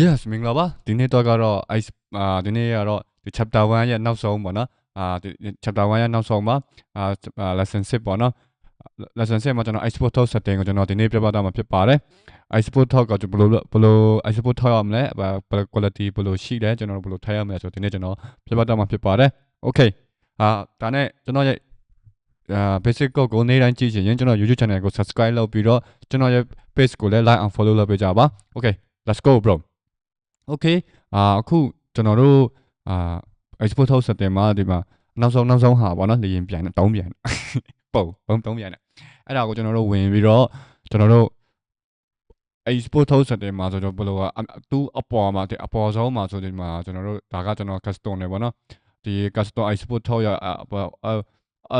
Yes မင်္ဂလာပါဒီနေ့တော့ကတော့ ice အာဒီနေ့ကတော့ဒီ chapter 1ရဲ့နောက်ဆုံးပေါ့နော်အာဒီ chapter 1ရဲ့နောက်ဆုံးမှာအာ lesson 6ပေါ့နော် lesson 6မှာကျွန်တော် export talk setting ကိုကျွန်တော်ဒီနေ့ပြပြသွားမှာဖြစ်ပါတယ် export talk ကဘယ်လိုဘယ်လို export talk ရမလဲဘယ် quality ဘယ်လိုရှိလဲကျွန်တော်ဘယ်လိုထိုင်ရမလဲဆိုတော့ဒီနေ့ကျွန်တော်ပြပြသွားမှာဖြစ်ပါတယ် okay အာဒါနဲ့ကျွန်တော်ရဲ့အာ basic code ကိုနေ့တိုင်းကြည့်ချင်ရင်ကျွန်တော် YouTube channel ကို subscribe လုပ်ပြီးတော့ကျွန်တော်ရဲ့ page ကိုလည်း like and follow လုပ်ပေးကြပါ okay let's go bro okay အာအခုကျွန်တော်တို့အာ export house setting မှာဒီမှာနောက်ဆုံးနောက်ဆုံးဟာပေါ့နော်လေရင်ပြန်တောင်းပြန်ပုံပုံတောင်းပြန်တယ်အဲ့ဒါကိုကျွန်တော်တို့ဝင်ပြီးတော့ကျွန်တော်တို့ export house setting မှာဆိုတော့ဘယ်လိုကသူ့အပေါ်မှာဒီအပေါ်ဆုံးမှာဆိုဒီမှာကျွန်တော်တို့ဒါကကျွန်တော် custom နေပေါ့နော်ဒီ custom export house ရအပေါ်အ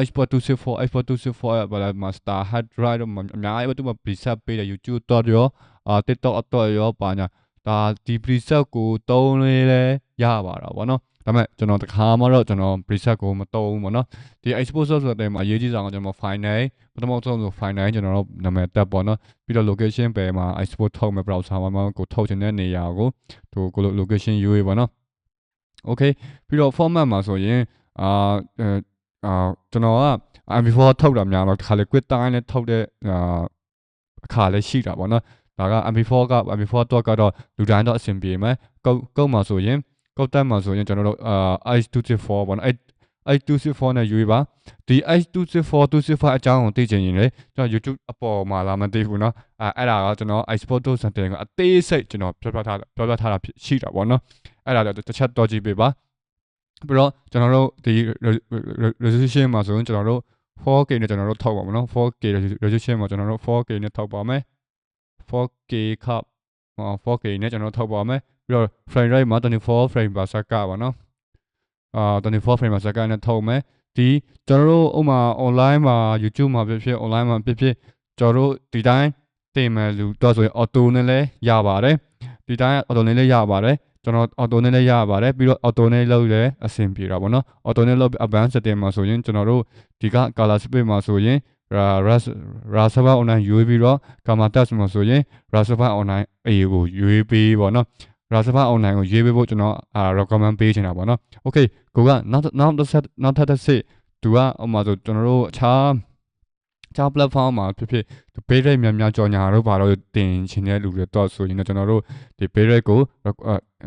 export 264 export 264ဘာလဲ master hard drive တော့အများကြီးပဲသူက preset ပေးတယ် YouTube တော့ရောအာ TikTok တော့ရောပါညာ ဒါဒီ preset ကိုတုံးလေးလဲရပါတော့ဗောနော်ဒါပေမဲ့ကျွန်တော်တခါမှတော့ကျွန်တော် preset ကိုမတုံးဘူးဗောနော်ဒီ export ဆိုတဲ့အချိန်မှာအရေးကြီးဆုံးကကျွန်တော် file နဲ့ပထမဆုံးဆို file နဲ့ကျွန်တော်တို့နာမည်တက်ပေါ့နော်ပြီးတော့ location ပဲမှာ export ထုတ်မယ် browser မှာကိုထုတ်ချင်တဲ့နေရာကိုသူကို location UA ပေါ့နော် okay ပြီးတော့ format မှာဆိုရင်အာအာကျွန်တော်က MP4 ထုတ်တာများတော့တစ်ခါလေ quick time နဲ့ထုတ်တဲ့အာအခါလည်းရှိတာပေါ့နော် ဒါက MP4 က MP4 တော့ကတော့လူတိုင်းတော့အဆင်ပြေမယ်ကုတ်ကုတ်မှာဆိုရင်ကုတ်တက်မှာဆိုရင်ကျွန်တော်တို့အာ H264 ပေါ့နော်အဲ့ H264 နဲ့ယူပါဒီ H264 265အကြောင်းကိုသိချင်ရင်လေကျွန်တော် YouTube အပေါ်မှာလာမသိဘူးเนาะအဲအဲ့ဒါကကျွန်တော် iSport 7ကအသေးစိတ်ကျွန်တော်ပြောပြထားပြောပြထားတာရှိတာပေါ့เนาะအဲ့ဒါတော့တစ်ချက်တော့ကြည့်ပေးပါပြီးတော့ကျွန်တော်တို့ဒီ resolution မှာဆိုရင်ကျွန်တော်တို့ 4K နဲ့ကျွန်တော်တို့ထောက်ပါမယ်နော် 4K resolution မှာကျွန်တော်တို့ 4K နဲ့ထောက်ပါမယ် 4K ခပ် 4K နဲ့ကျွန်တော်ထောက်ပါမယ်ပြီးတော့ frame rate မှာ24 frame per second ပါနော်အာ24 frame per second နဲ့ထောက်မယ်ဒီကျွန်တော်တို့ဥမာ online မှာ YouTube မှာဖြစ်ဖြစ် online မှာဖြစ်ဖြစ်ကျွန်တော်တို့ဒီတိုင်းတင်မယ်လူတော့ဆိုရင် auto နဲ့လည်းရပါတယ်ဒီတိုင်း auto နဲ့လည်းရပါတယ်ကျွန်တော် auto နဲ့လည်းရပါတယ်ပြီးတော့ auto နဲ့လုပ်လည်းအဆင်ပြေတာပေါ့နော် auto နဲ့လုပ် advanced setting မှာဆိုရင်ကျွန်တော်တို့ဒီက color space မှာဆိုရင် Rasava online ရွေးပြီးတော့ Gamma Test မှာဆိုရင် Rasava online A ကိုရွေးပြီးပေါ့နော် Rasava online ကိုရွေးပေးဖို့ကျွန်တော်အာ recommend ပေးချင်တာပေါ့နော် Okay ကိုကနောက်နောက်တစ်ဆက်နောက်ထပ်တစ်စစ်သူကဟိုမှာဆိုကျွန်တော်တို့အခြားခြား platform မှာဖြစ်ဖြစ် pay rate များများကြော်ညာတော့ဘာလို့တင်ချင်တဲ့လူတွေတော့ဆိုရင်တော့ကျွန်တော်တို့ဒီ pay rate ကို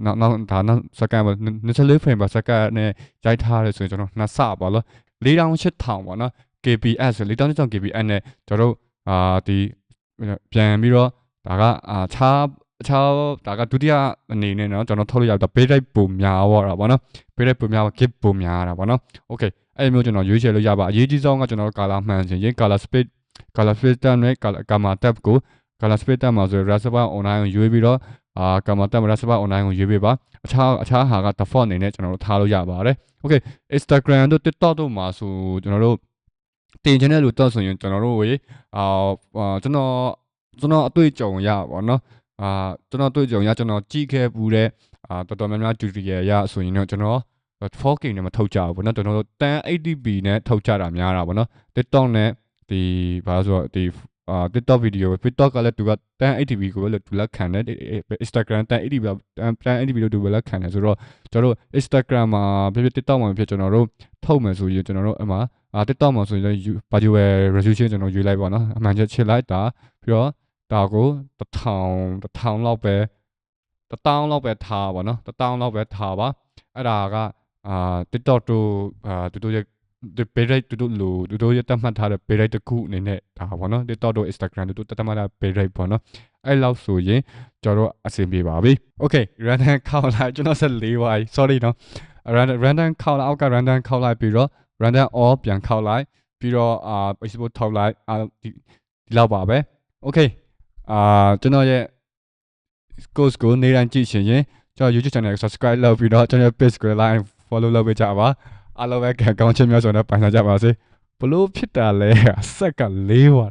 နောက်နောက်ဒါနောက် second 24 frame per second နဲ့ရိုက်ထားရဲဆိုရင်ကျွန်တော်နှစ်ဆပါလို့4800ပေါ့နော် KPS ဆို4000 KPS နဲ့ကျွန်တော်တို့အာဒီပြန်ပြီးတော့ဒါကအာခြားအခြားဒါကဒုတိယအနေနဲ့เนาะကျွန်တော်ထုတ်လို့ရတော့ pay rate ပုံများတော့တာပေါ့နော် pay rate ပုံများ gift ပုံများတာပေါ့နော် okay အဲ့မျိုးကျွန်တော်ရွေးချယ်လို့ရပါအရေးကြီးဆုံးကကျွန်တော် color မှန်ချင်ရင် color space color filter နဲ့ gamma tab ကို color space tab မှာဆို raspberry online ကိုရွေးပြီးတော့အာ gamma tab raspberry online ကိုရွေးပေးပါအခြားအခြားဟာက default အနေနဲ့ကျွန်တော်တို့ထားလို့ရပါတယ် okay instagram တို့ tiktok တို့မှာဆိုကျွန်တော်တို့ တင်ချင်တဲ့လူတော့ဆိုရင်ကျွန်တော်တို့ဝေအာကျွန်တော်ကျွန်တော်အတွေ့အကြုံရပါတော့အာကျွန်တော်တွေ့ကြုံရကျွန်တော်ကြည့်ခဲ့ဘူးတဲ့အာတော်တော်များများ tutorial ရဆိုရင်တော့ကျွန်တော် 4K နဲ့မထုတ်ကြဘူးဗောနော်ကျွန်တော်တို့ 1080p နဲ့ထုတ်ကြတာများတာဗောနော် TikTok နဲ့ဒီဘာလို့ဆိုတော့ဒီအာ TikTok video TikTok ကလည်းသူက 1080p ကိုပဲသူလက်ခံတယ် Instagram 1080p 1080p လို့သူပဲလက်ခံတယ်ဆိုတော့ကျွန်တော်တို့ Instagram မှာဖြစ်ဖြစ် TikTok မှာဖြစ်ကျွန်တော်တို့ထုတ်မယ်ဆိုရင်ကျွန်တော်တို့အမှ အာ TikTok မှာဆိုရင် virtual resolution ကျွန်တော်ယူလိုက်ပါနော်အမှန်ချက်ချစ်လိုက်တာပြီးတော့ဒါကို1000 1000လောက်ပဲ1000လောက်ပဲထားပါနော်1000လောက်ပဲထားပါအဲ့ဒါကအာ TikTok တို့အာသူတို့ရဲ့ဒီ pay rate တူတူလို့သူတို့ရတတ်မှတ်ထားတဲ့ pay rate တစ်ခုအနေနဲ့ဒါပေါ့နော် TikTok တို့ Instagram တို့တတ်မှတ်ထား pay rate ပေါ့နော်အဲ့လောက်ဆိုရင်ကျွန်တော်တို့အဆင်ပြေပါပြီ Okay random ခေါက်လိုက်ကျွန်တော်ဆက်၄ပါ sorry နော် random random ခေါက်လိုက်အောက်က random ခေါက်လိုက်ပြီးတော့ random all ပြန်ခေါက်လိုက်ပြီးတော့အာ Facebook ထောက်လိုက်အာဒီလောက်ပါပဲ Okay အာကျွန်တော်ရဲ့ course ကိုနေတိုင်းကြည့်ရှင်ရင်ကျွန်တော် YouTube channel ကို subscribe လုပ်ပြီးတော့ကျွန်တော် page ကို like follow လုပ်ပေးကြပါအားလုံးပဲကောင်းချင်များစွာနဲ့ပိုင်ဆိုင်ကြပါစေဘလို့ဖြစ်တာလဲဆက်ကလေးပါ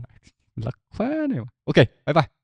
လက်ခွဲနေပါ Okay bye bye